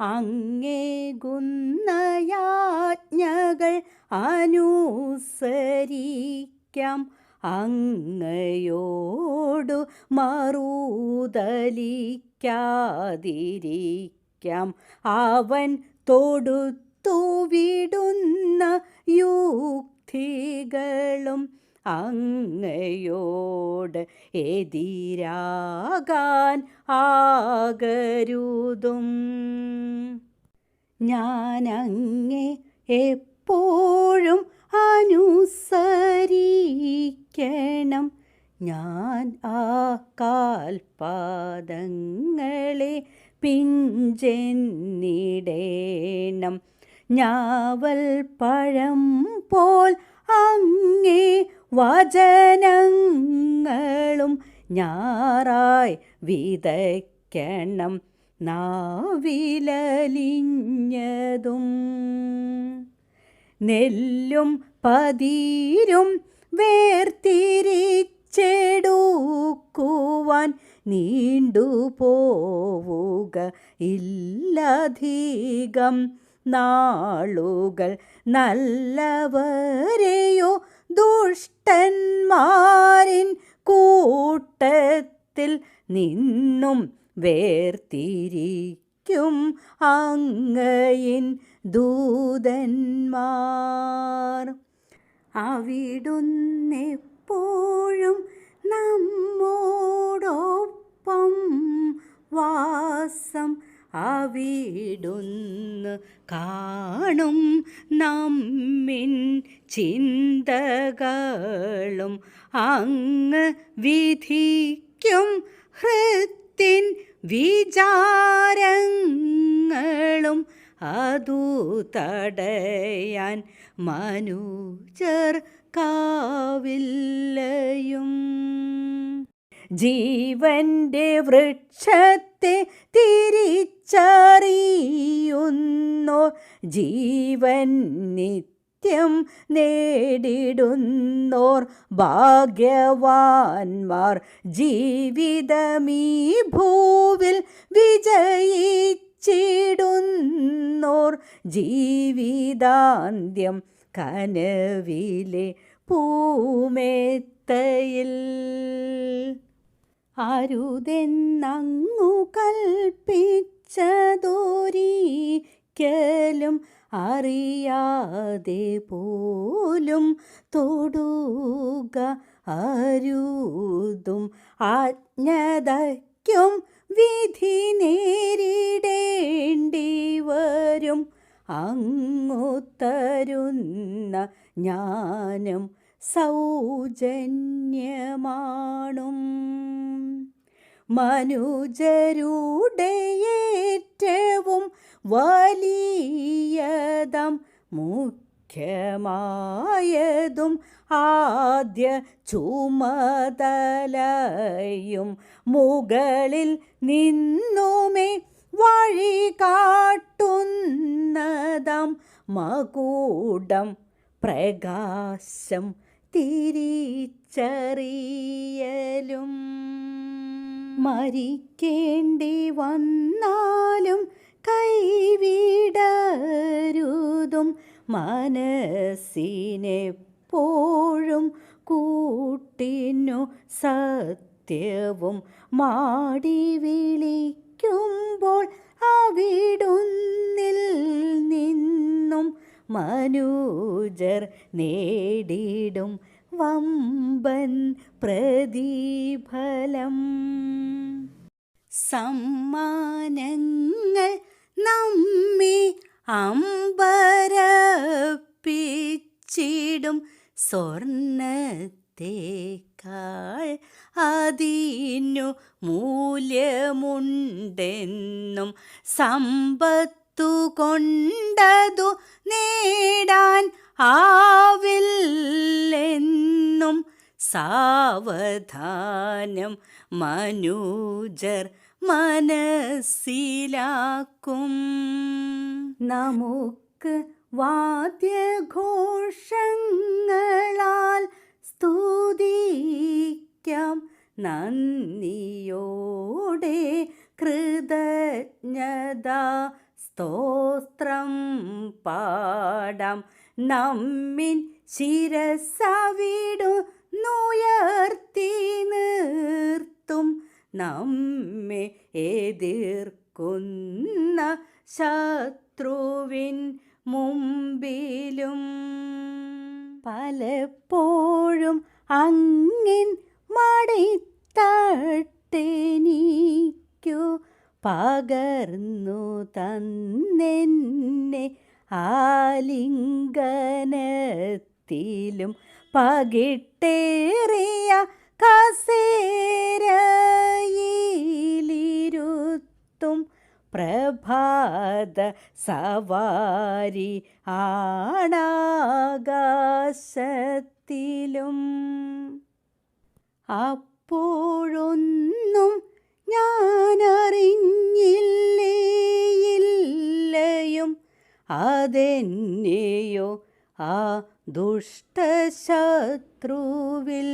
അങ്ങേകുന്നയാജ്ഞകൾ അനുസരിക്കാം. അങ്ങയോടു മറുതലിക്കാതിരിക്കാം. അവൻ തൊടുത്തു വിടുന്ന യുക്തികളും അങ്ങയോട് എതിരാകാൻ ആകരുതും. ഞാൻ അങ്ങേ എപ്പോഴും അനുസരിക്കണം. ഞാൻ ആ കാൽപാദങ്ങളെ പിഞ്ചെന്നിടേണം. ഞാവൽ പഴം പോൽ അങ്ങേ വചനങ്ങളും ഞാറായി വിതയ്ക്കണം നാവിലലിഞ്ഞതും. നെല്ലും പതിരും വേർതിരിച്ചെടുക്കുവാൻ നീണ്ടുപോവുക ഇല്ലധികം നാളുകൾ നല്ലവരെയോ ദുഷ്ടന്മാരിൻ കൂട്ടത്തിൽ നിന്നും വേർതിരിക്കും അങ്ങയിൻ ദൂതന്മാർ. അവിടുന്നെപ്പോഴും നമ്മോടൊപ്പം വാസം അവിടുന്ന് കാണും നമ്മിൻ ചിന്തകളും. അങ്ങ് വിധിക്കും ഹൃത്തിൻ വിചാരങ്ങളും അതു തടയാൻ മനുജർ കാവില്ലയും ജീവന്റെ വൃക്ഷത്തെ തിരിച്ചറിയുന്നു. ജീവൻ നിത്യം നേടിടുന്നോർ ഭാഗ്യവാന്മാർ. ജീവിതമീ ഭൂവിൽ വിജയിച്ചിടുന്നോർ. ജീവിതാന്ത്യം കനവിലെ പൂമേത്തയിൽ. അരുതെന്നങ്ങു കൽപ്പിച്ചതൊരിക്കലും അറിയാതെ പോലും തൊടുക അരുതും. ആജ്ഞതയ്ക്കും വിധി നേരിടേണ്ടി വരും. അങ്ങു തരുന്ന ജ്ഞാനം സൗജന്യമാണും. മനുജരുടെ ഏറ്റവും വലിയതം മുഖ്യമായതും ആദ്യ ചുമതലയും മുകളിൽ നിന്നുമേ വഴി കാട്ടുന്നതം മകൂടം പ്രകാശം തിരിച്ചറിയലും. മരിക്കേണ്ടി വന്നാലും കൈവിടരുതും. മനസ്സിനെപ്പോഴും കൂട്ടിനു സത്യവും. മാടി വിളിക്കുമ്പോൾ മനുജർ നേടിടും വമ്പൻ പ്രതിഫലം. സമ്മാനങ്ങൾ നമ്മെ അമ്പരപ്പിച്ചിടും. സ്വർണത്തേക്കാൾ അതിനു മൂല്യമുണ്ടെന്നും സമ്പത്തു കൊണ്ടതു നേടാൻ ആവില്ലെന്നും സാവധാനം മനുജർ മനസ്സിലാക്കും. നമുക്ക് വാദ്യഘോഷങ്ങളാൽ സ്തുതിക്കാം. നന്ദിയോടെ കൃതജ്ഞത സ്തോത്രം പാടാം. നമ്മിൻ ശിരസവിടു നുയർത്തി നിർത്തും. നമ്മെ എതിർക്കുന്ന ശത്രുവിൻ മുമ്പിലും പലപ്പോഴും അങ്ങിൻ മടിത്തട്ടെനിക്കു പകർന്നു തന്നെന്നെ ആലിംഗനത്തിലും പകിട്ടേറിയ കസേരയിലിരുത്തും പ്രഭാത സവാരി ആണാകാശത്തിലും. അപ്പോഴൊന്നും ഞാനറിഞ്ഞില്ലേ? ഇല്ലയും അതെന്നെയോ? ആ ദുഷ്ടശത്രുവിൽ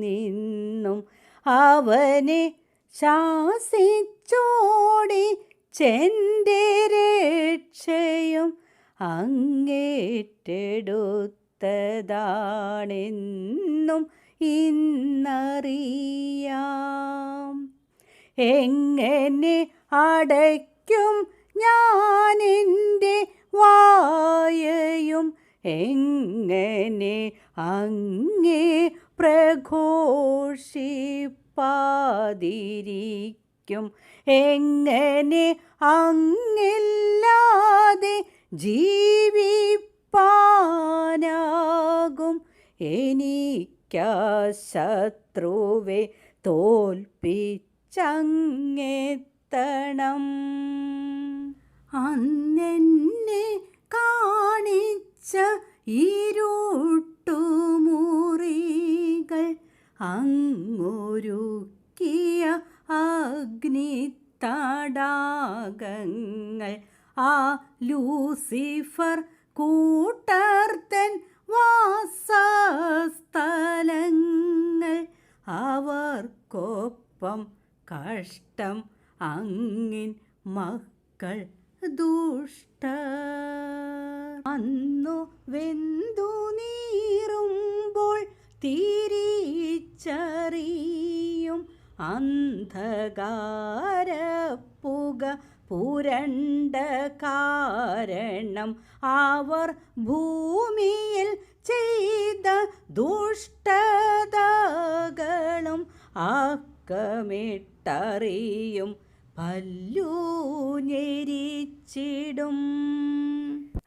നിന്നും അവനെ ശാസിച്ചോടി ചെന്റെ രക്ഷയും അങ്ങേറ്റെടുത്തതാണെന്നും ഇന്നറിയാം. എങ്ങനെ അടയ്ക്കും ഞാനിന്റെ വായയും? എങ്ങനെ അങ്ങേ പ്രഘോഷിപ്പാതിരിക്കും? എങ്ങനെ അങ്ങില്ലാതെ ജീവിപ്പാനാകും? എനിക്കാ ശത്രുവെ തോൽപ്പിച്ചങ്ങെത്തണം അന്നെന്നെ കാണിച്ച ഇരുട്ടുമുറികൾ അങ്ങൊരുക്കിയ അഗ്നി തടാകങ്ങൾ ആ ലൂസിഫർ കൂട്ടർത്തൻ കഷ്ടം അങ്ങിൻ മക്കൾ ദുഷ്ട അന്നു വെന്തു നീറുമ്പോൾ തിരിച്ചറിയും അന്ധകാരപ്പുക പുരണ്ട കാരണം അവർ ഭൂമിയിൽ ചെയ്ത ദുഷ്ടതകളും ആക്കമിട്ടറിയും പല്ലൂ ഞെരിച്ചിടും.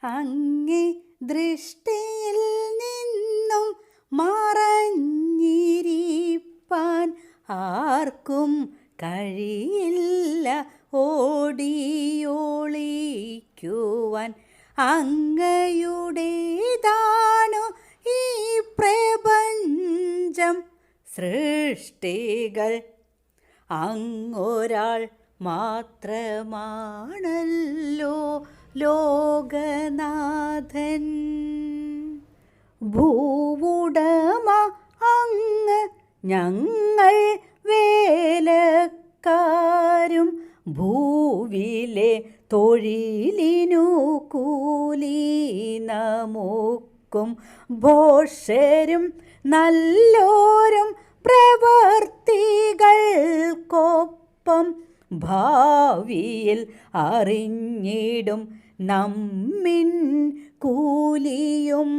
അങ്ങേ ദൃഷ്ടിയിൽ നിന്നും മറഞ്ഞിരിപ്പാൻ ആർക്കും കഴിയില്ല ഓടിയോളിക്കുവാൻ. അങ്ങയുടേതാണു ഈ പ്രപഞ്ചം സൃഷ്ടികൾ. അങ്ങൊരാൾ മാത്രമാണല്ലോ ലോകനാഥൻ. ഭൂവുടമ അങ്ങ് ഞങ്ങൾ വേലക്കാരും ഭൂവിലെ തൊഴിലിനു കൂലി നമുക്കും ഭോഷരും നല്ലോരും പ്രവർത്തികൾക്കൊപ്പം ഭാവിയിൽ അറിഞ്ഞിടും നമ്മിൻ കൂലിയും.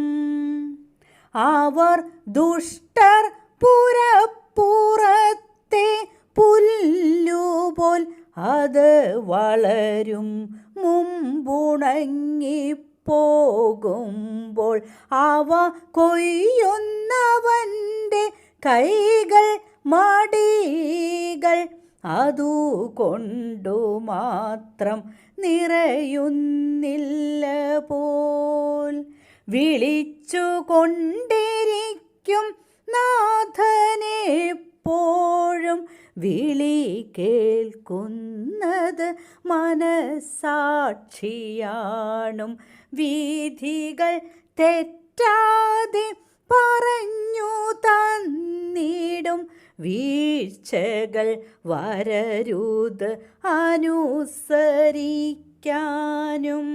അവർ ദുഷ്ടർ പുരപ്പുറത്തെ പുല്ലുപോൽ അത് വളരും. മുമ്പുണങ്ങി മുമ്പുണങ്ങിപ്പോകുമ്പോൾ അവ കൊയ്യുന്നവന്റെ കൈകൾ മടികൾ അതുകൊണ്ടു മാത്രം നിറയുന്നില്ല പോൽ. വിളിച്ചു കൊണ്ടിരിക്കും നാഥനെപ്പോഴും വിളി കേൾക്കുന്നത് മനസാക്ഷിയാണും. വീഥികൾ തെറ്റാതെ പറഞ്ഞു തന്നിടും വീഴ്ചകൾ വരരുത് അനുസരിക്കാനും.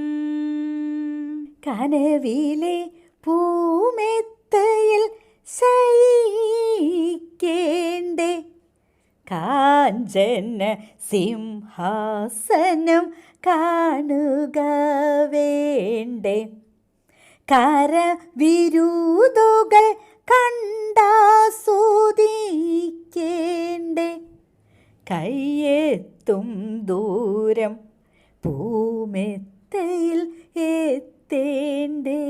കനവിലെ പൂമെത്തയിൽ ശയിക്കേണ്ടേ. കാഞ്ചന സിംഹാസനം കാണുക വേണ്ടേ. കരവിരുതുകൾ കണ്ടാസ്വദിക്കേണ്ടേ? കയ്യെത്തും ദൂരം പൂമെത്തയിൽ എത്തേണ്ടേ?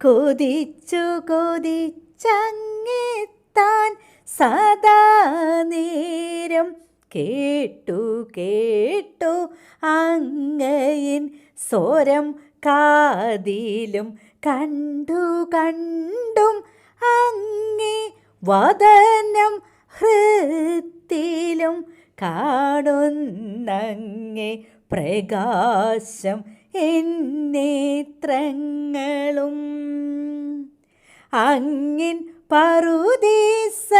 കൊതിച്ചു കൊതിച്ചങ്ങെത്താൻ സദാ നേരം കേട്ടു കേട്ടു അങ്ങയിൻ സ്വരം കാതിലും കണ്ടു കണ്ടും അങ്ങേ വദനം ഹൃത്തിലും കാണുന്നങ്ങേ പ്രകാശം എന്നേത്രങ്ങളും അങ്ങിൻ പറുദീസ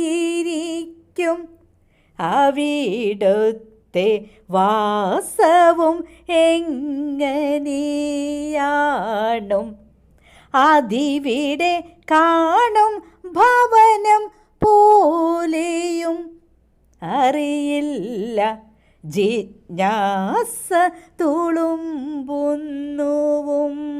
എങ്ങനെയിരിക്കും അവിടുത്തെ വാസവും എങ്ങനെയാണും? അതിവിടെ കാണും ഭവനം പോലെയും. അറിയില്ല ജിജ്ഞാസ തുളുമ്പുന്നുവും.